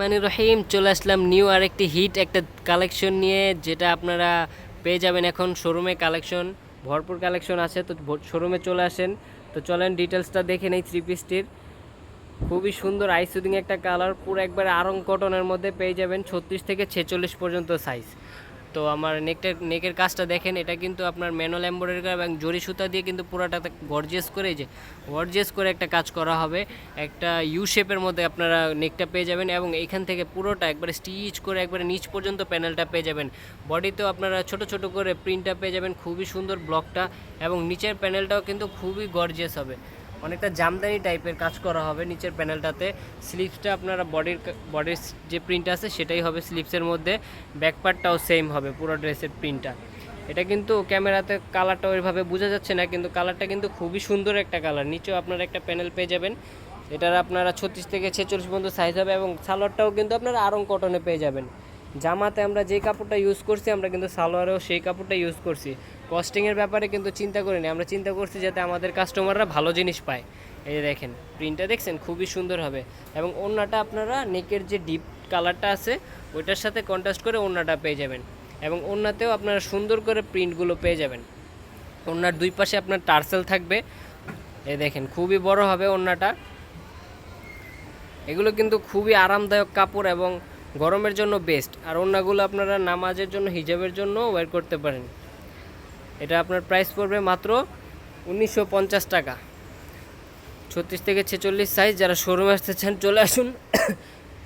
মানে রহিম, চলে আসলাম নিউ আরেকটি হিট একটা কালেকশন নিয়ে, যেটা আপনারা পেয়ে যাবেন এখন শোরুমে কালেকশন ভরপুর কালেকশন আছে, তো শোরুমে চলে আসেন। তো চলেন ডিটেলসটা দেখে নেই থ্রি পিসটির খুবই সুন্দর আইসুদিং একটা কালার পুরো একবার আরং কটনের মধ্যে পেয়ে যাবেন, ছত্রিশ থেকে ছেচল্লিশ পর্যন্ত সাইজ তো আমার নেকটার নেকের কাজটা দেখেন, এটা কিন্তু আপনার ম্যানুয়াল এম্ব্রয়ডারি এবং জরি সুতা দিয়ে কিন্তু পুরোটা গর্জেস করে যে গর্জিয়াস করে একটা কাজ করা হবে। একটা ইউ শেপের মধ্যে আপনারা নেকটা পেয়ে যাবেন এবং এখান থেকে পুরোটা একবারে স্টিচ করে একবারে নিচ পর্যন্ত প্যানেলটা পেয়ে যাবেন। বডিতেও আপনারা ছোট ছোট করে প্রিন্টটা পেয়ে যাবেন, খুবই সুন্দর ব্লকটা এবং নিচের প্যানেলটাও কিন্তু খুবই গর্জেস হবে। অনেকটা জামদানি টাইপের কাজ করা হবে নিচের প্যানেলটাতে স্লিপসটা আপনারা বডির বডির যে প্রিন্ট আছে সেটাই হবে স্লিপসের মধ্যে। ব্যাকপার্টটাও সেম হবে পুরো ড্রেসের প্রিন্টটা এটা কিন্তু ক্যামেরাতে কালারটা ওইভাবে বোঝা যাচ্ছে না, কিন্তু কালারটা কিন্তু খুবই সুন্দর একটা কালার নিচেও আপনারা একটা প্যানেল পেয়ে যাবেন। এটার আপনারা ছত্রিশ থেকে ছেচল্লিশ পর্যন্ত সাইজ হবে এবং সালোয়ারটাও কিন্তু আপনারা আরং কটনে পেয়ে যাবেন। জামাতে আমরা যে কাপড়টা ইউজ করছি, আমরা কিন্তু সালোয়ারেও সেই কাপড়টা ইউজ করছি। কস্টিংয়ের ব্যাপারে কিন্তু চিন্তা করিনি আমরা চিন্তা করছি যাতে আমাদের কাস্টমাররা ভালো জিনিস পায়। এই যে দেখেন প্রিন্টটা দেখছেন? খুবই সুন্দর হবে। এবং ওড়নাটা আপনারা নেকের যে ডিপ কালারটা আছে, ওইটার সাথে কন্ট্রাস্ট করে ওড়নাটা পেয়ে যাবেন। এবং ওড়নাতেও আপনারা সুন্দর করে প্রিন্টগুলো পেয়ে যাবেন। ওড়নার দুই পাশে আপনার টার্সেল থাকবে। এই দেখেন, খুবই বড় হবে ওড়নাটা। এগুলো কিন্তু খুবই আরামদায়ক কাপড় এবং গরমের জন্য বেস্ট আর ওড়নাগুলো আপনারা নামাজের জন্য, হিজাবের জন্য ওয়ার করতে পারেন। এটা আপনার প্রাইস পড়বে মাত্র উনিশশো পঞ্চাশ টাকা। ছত্রিশ থেকে ছেচল্লিশ সাইজ যারা শোরুমে আসতে চান, চলে আসুন।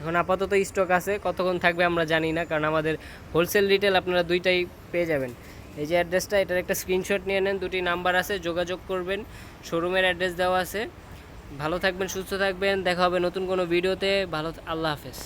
এখন আপাতত স্টক আছে, কতক্ষণ থাকবে আমরা জানি না, কারণ আমাদের হোলসেল রিটেল আপনারা দুইটাই পেয়ে যাবেন। এই যে অ্যাড্রেসটা এটার একটা স্ক্রিনশট নিয়ে নেন, দুটি নাম্বার আছে, যোগাযোগ করবেন শোরুমের অ্যাড্রেস দেওয়া আছে। ভালো থাকবেন, সুস্থ থাকবেন, দেখা হবে নতুন কোনো ভিডিওতে ভালো, আল্লাহ হাফেজ।